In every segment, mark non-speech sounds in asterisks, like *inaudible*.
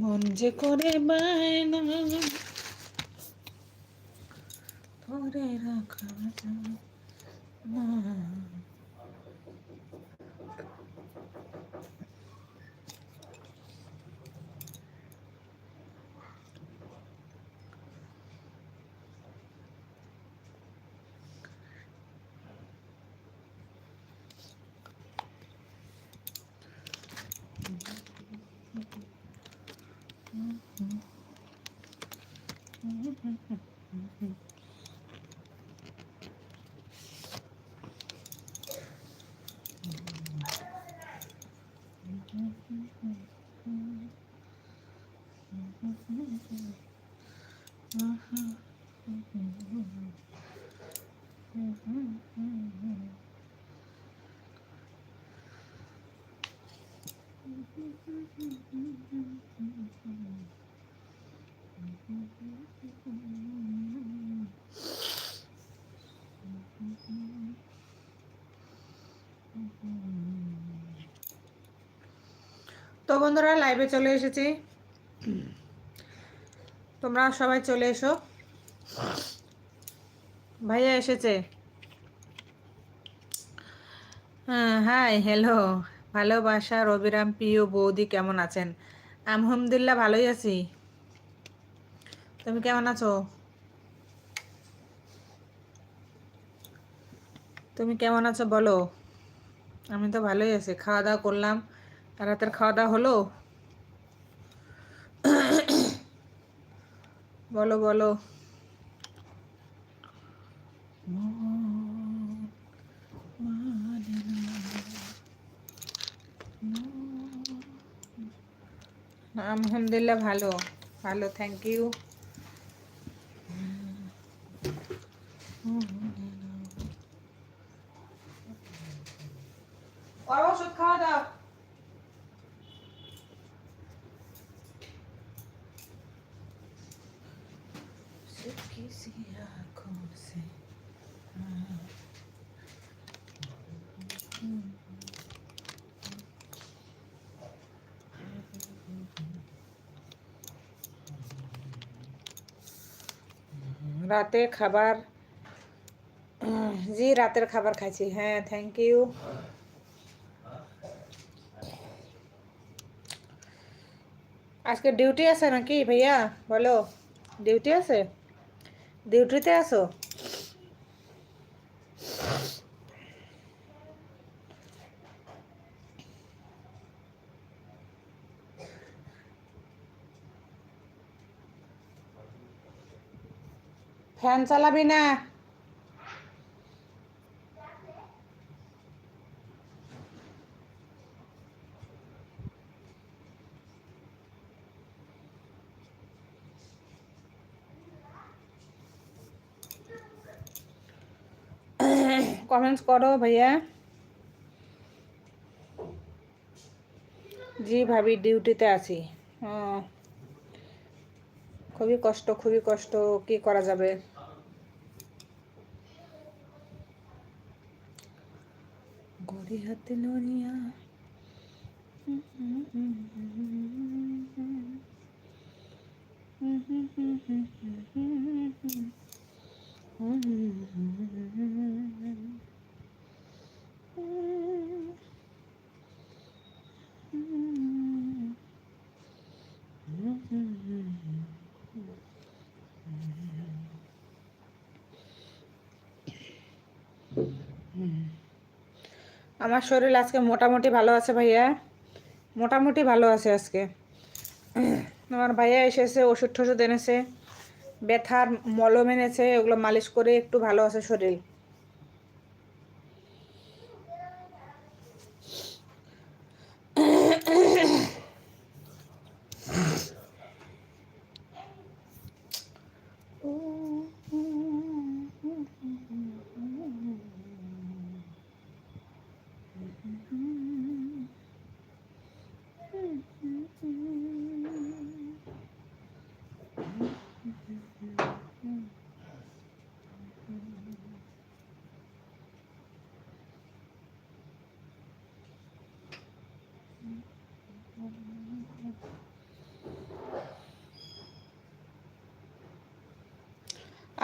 মন যে করে বায়না ধরে রাখা না। 嗯嗯嗯嗯 তো বন্ধুরা লাইভে চলে এসেছি। তোমরা সবাই চলে এসো। ভাইয়া এসেছে। হ্যাঁ হাই হ্যালো ভালোবাসা, রবিরাম প্রিয় বৌদি, কেমন আছেন? আলহামদুলিল্লাহ, ভালোই আছি। তুমি কেমন আছো? তুমি কেমন আছো বলো? আমি তো ভালোই আছি। খাওয়া দাওয়া করলাম। রাতের খাওয়া দাওয়া হলো? বলো বলো। আলহামদুলিল্লাহ ভালো ভালো থ্যাংক ইউ খাওয়া দাও किसी आँखों से রাতে খাবার জি রাতের খাবার খাইছি হ্যাঁ থ্যাংক ইউ আজকে ডিউটি আছে নাকি ভাইয়া বলো ডিউটি আছে ডিউটিতে আসো ফ্যান চালাবি না। কমেন্টস করো ভাইয়া জি ভাবি ডিউটিতে আছি খুবই কষ্ট খুবই কষ্ট কি করা যাবে গড়ি হাতে নড়িয়া আমার শরীর আজকে মোটামুটি ভালো আছে ভাইয়া। মোটামুটি ভালো আছে আজকে। আমার ভাইয়া এসেছে ওষুধ টষুধ এনেছে, ব্যথার মলম এনেছে ওগুলো মালিশ করে একটু ভালো আছে শরীর।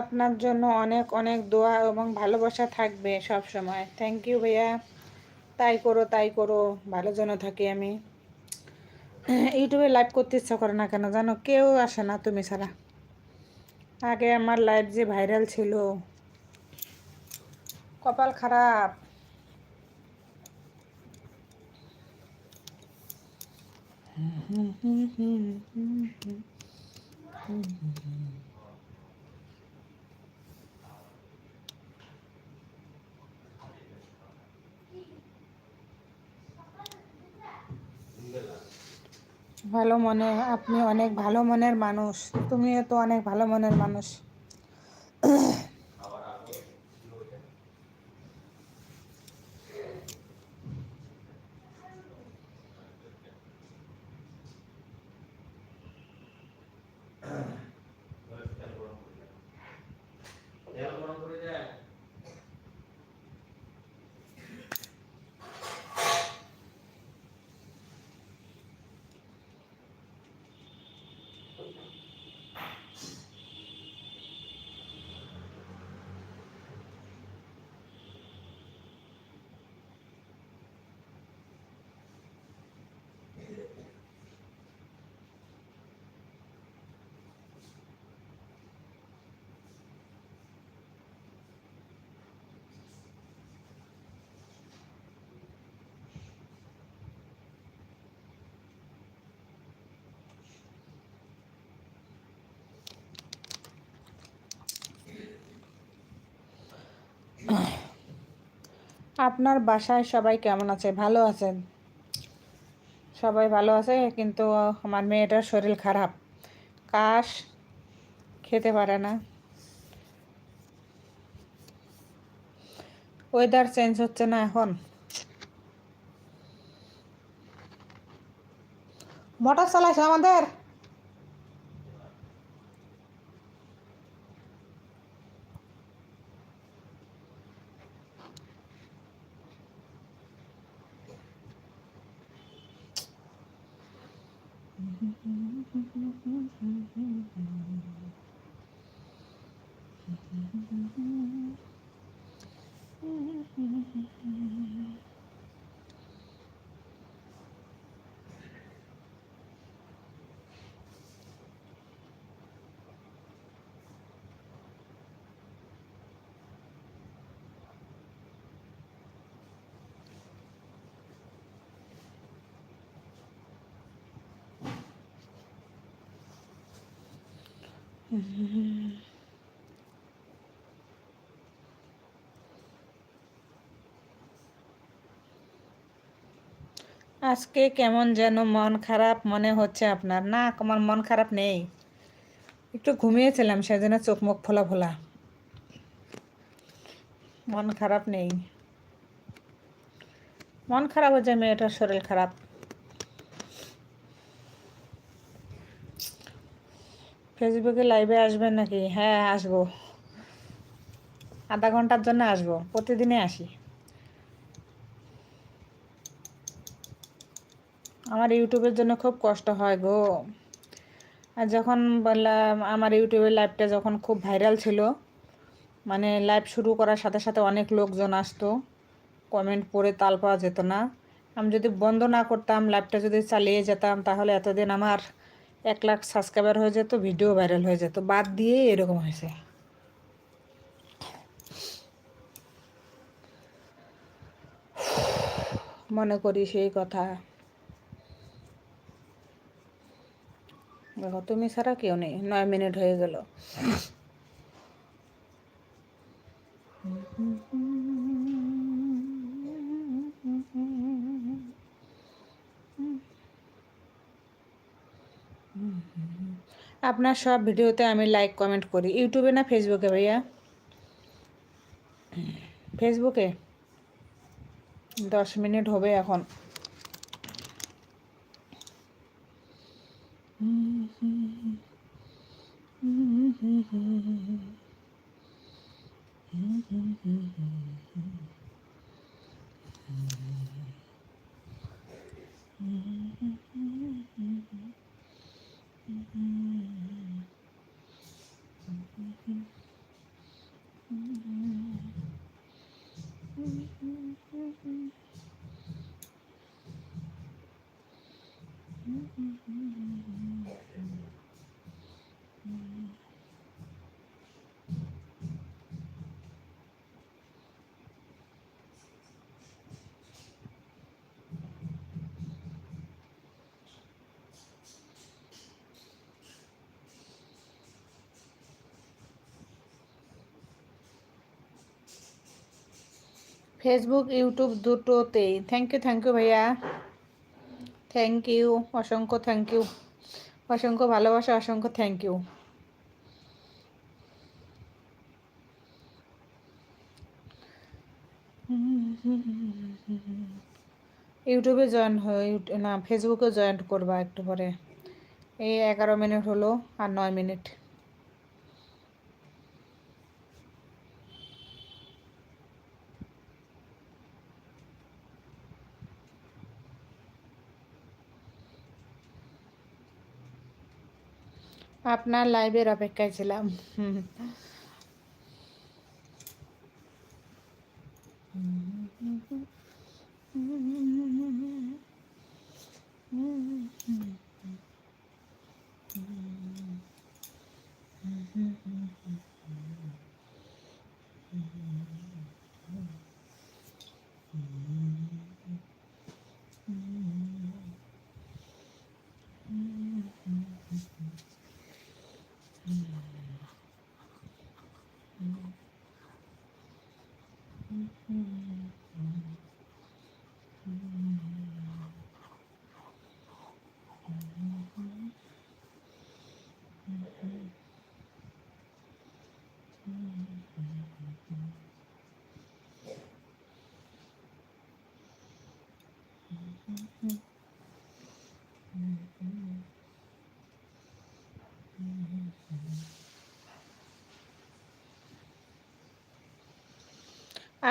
আপনার জন্য অনেক অনেক দোয়া এবং ভালোবাসা থাকবে সব সময়। থ্যাংক ইউ ভাইয়া। তাই করো তাই করো, ভালো যেন থাকি আমি। ইউটিউবে লাইভ করতে ইচ্ছা করে না কেন জানো? কেউ আসে না তুমি ছাড়া। আগে আমার লাইভ যে ভাইরাল ছিল, কপাল খারাপ। *laughs* ভালো মনে আপনি অনেক ভালো মনের মানুষ। তুমিও তো অনেক ভালো মনের মানুষ। আপনার বাসায় সবাই কেমন আছে? ভালো আছেন? সবাই ভালো আছে, কিন্তু আমার মেয়েটার শরীর খারাপ। কাশ খেতে পারে না। ওয়েদার চেঞ্জ হচ্ছে না এখন। মোটর চালাইছে আমাদের? আজকে কেমন যেন মন খারাপ মনে হচ্ছে আপনার। না, আমার মন খারাপ নেই। একটু ঘুমিয়েছিলাম, সেজন্য চোখ মুখ ফোলা ফোলা। মন খারাপ নেই। মন খারাপ হচ্ছে, মেয়েটার শরীর খারাপ। ফেসবুকে লাইভে আসবেন নাকি? হ্যাঁ আসব। আধা ঘণ্টার জন্য আসব। প্রতিদিনে আসি। আমার ইউটিউবের জন্য খুব কষ্ট হয় গো। আর যখন বললাম, আমার ইউটিউবের লাইভটা যখন খুব ভাইরাল ছিল মানে লাইভ শুরু করার সাথে সাথে অনেক লোকজন আসতো কমেন্ট পড়ে তাল পাওয়া যেত না। আমি যদি বন্ধ না করতাম লাইভটা যদি চালিয়ে যেতাম, তাহলে এতদিন আমার এক লাখ সাবস্ক্রাইবার হয়ে যেত ভিডিও ভাইরাল হয়ে যেত, বাদ দিয়ে এরকম হয়েছে। মনে করি সেই কথা। দেখো, তুমি ছাড়া কেউ নেই, নয় মিনিট হয়ে গেল। আপনার সব ভিডিওতে আমি লাইক কমেন্ট করি। ইউটিউবে না ফেসবুকে ভাইয়া? ফেসবুকে দশ মিনিট হবে এখন। ফেসবুক ইউটিউব দুটোতেই। থ্যাংক ইউ থ্যাংক ইউ ভাইয়া। থ্যাংক ইউ অসংখ্য থ্যাংক ইউ অসংখ্য ভালোবাসা, অসংখ্য থ্যাংক ইউ ইউটিউবে জয়েন না ফেসবুকে জয়েন করবা একটু পরে। এই এগারো মিনিট হলো আর নয় মিনিট আপনার লাইভের অপেক্ষায় ছিলাম হুম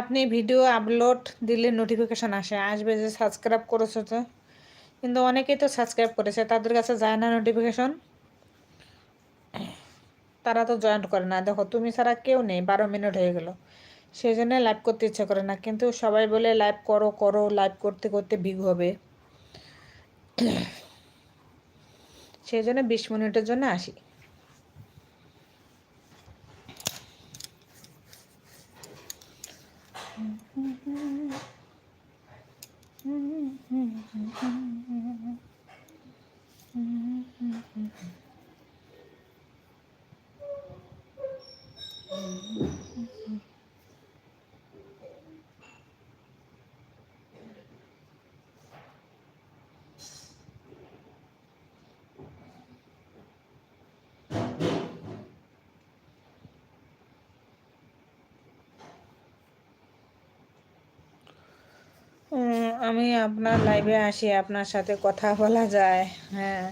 আপনি ভিডিও আপলোড দিলে নোটিফিকেশান আসে। আসবে যে সাবস্ক্রাইব করেছ তো। কিন্তু অনেকেই তো সাবস্ক্রাইব করেছে, তাদের কাছে যায় না নোটিফিকেশন তারা তো জয়েন্ট করে না। দেখো, তুমি ছাড়া কেউ নেই, বারো মিনিট হয়ে গেল। সেই জন্য লাইভ করতে ইচ্ছা করে না। কিন্তু সবাই বলে লাইভ করো করো লাইভ করতে করতে ভিগ হবে। সেই জন্য বিশ মিনিটের জন্য আসি। 嗯嗯嗯嗯。আমি আপনার লাইভে আসি আপনার সাথে কথা বলা যায়। হ্যাঁ।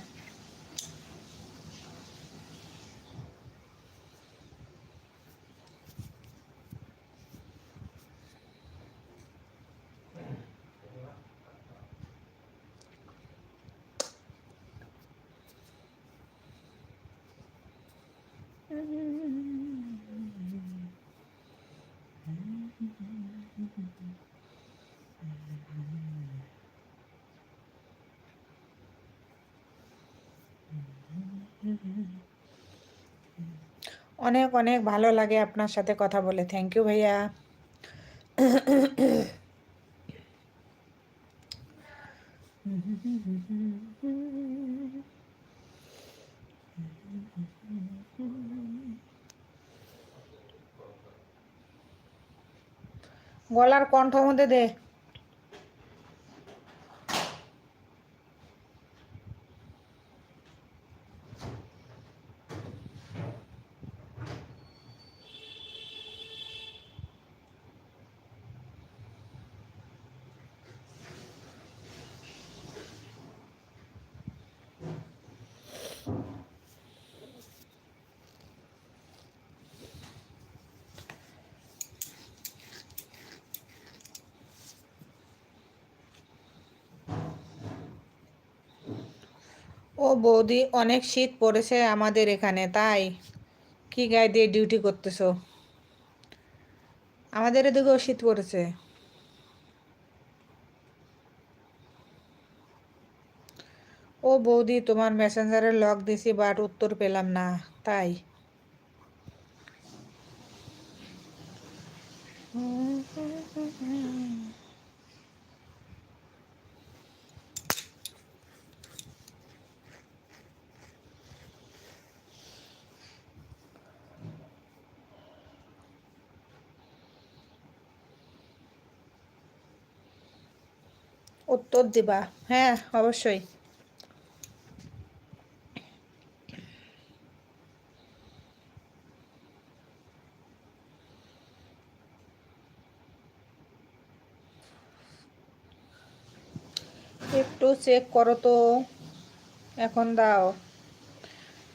অনেক অনেক ভালো লাগে আপনার সাথে কথা বলে। থ্যাংক ইউ ভাইয়া। গলার কণ্ঠ মধ্যে দে। ও বৌদি, অনেক শীত পড়েছে আমাদের এখানে, তাই? কি গায়ে দিয়ে ডিউটি করতেছো? আমাদের এদিকেও শীত পড়েছে ও বৌদি তোমার মেসেঞ্জারে লক দিছি বাট উত্তর পেলাম না। তাই। উত্তর দিবা। হ্যাঁ অবশ্যই। একটু চেক করো তো। এখন দাও।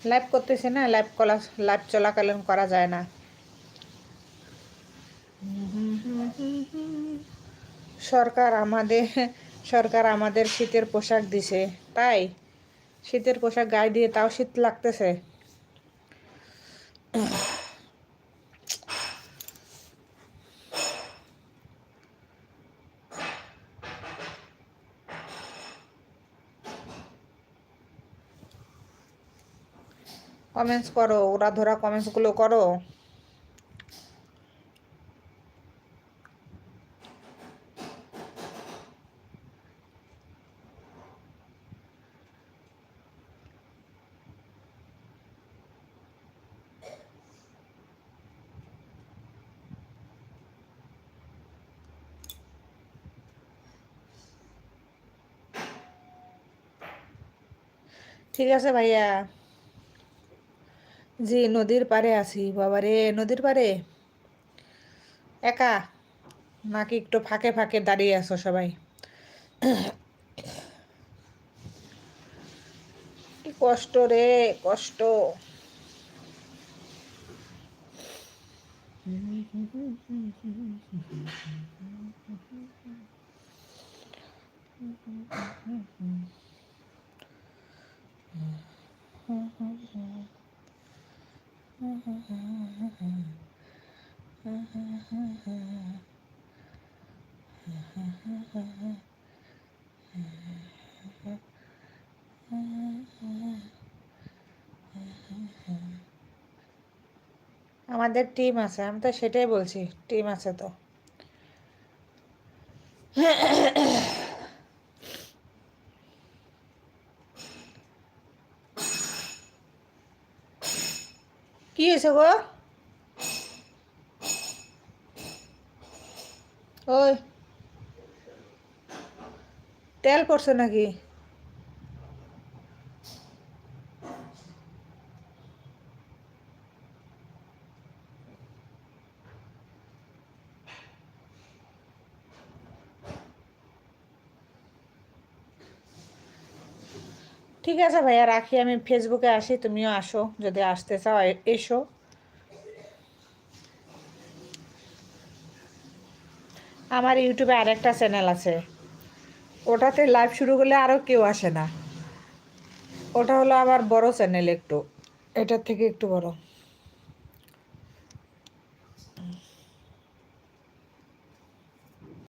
লাইভ করতেছে না? লাইভ কলা লাইভ চলাকালীন করা যায় না। সরকার আমাদের সরকার আমাদের শীতের পোশাক দিছে। তাই? শীতের পোশাক গায়ে দিয়ে তাও শীত লাগতেছে। কমেন্টস করো ওরা ধরা কমেন্টসগুলো করো। ঠিক আছে ভাইয়া। জি, নদীর পাড়ে আছি বাবারে নদীর পাড়ে। একা? নাকি একটু ফাঁকে ফাঁকে দাঁড়িয়ে আছো সবাই? কষ্ট রে, কষ্ট। আমাদের টিম আছে আমি তো সেটাই বলছি টিম আছে তো কি হয়েছে গো। ওই তেল পড়ছে নাকি? ঠিক আছে ভাইয়া, রাখি। আমি ফেসবুকে আসি, তুমিও আসো, যদি আসতে চাও এসো। আমার ইউটিউবে আরেকটা চ্যানেল আছে। ওটাতে লাইভ শুরু করলে আরও কেউ আসে না। ওটা হলো আমার বড় চ্যানেল একটু। এটার থেকে একটু বড়।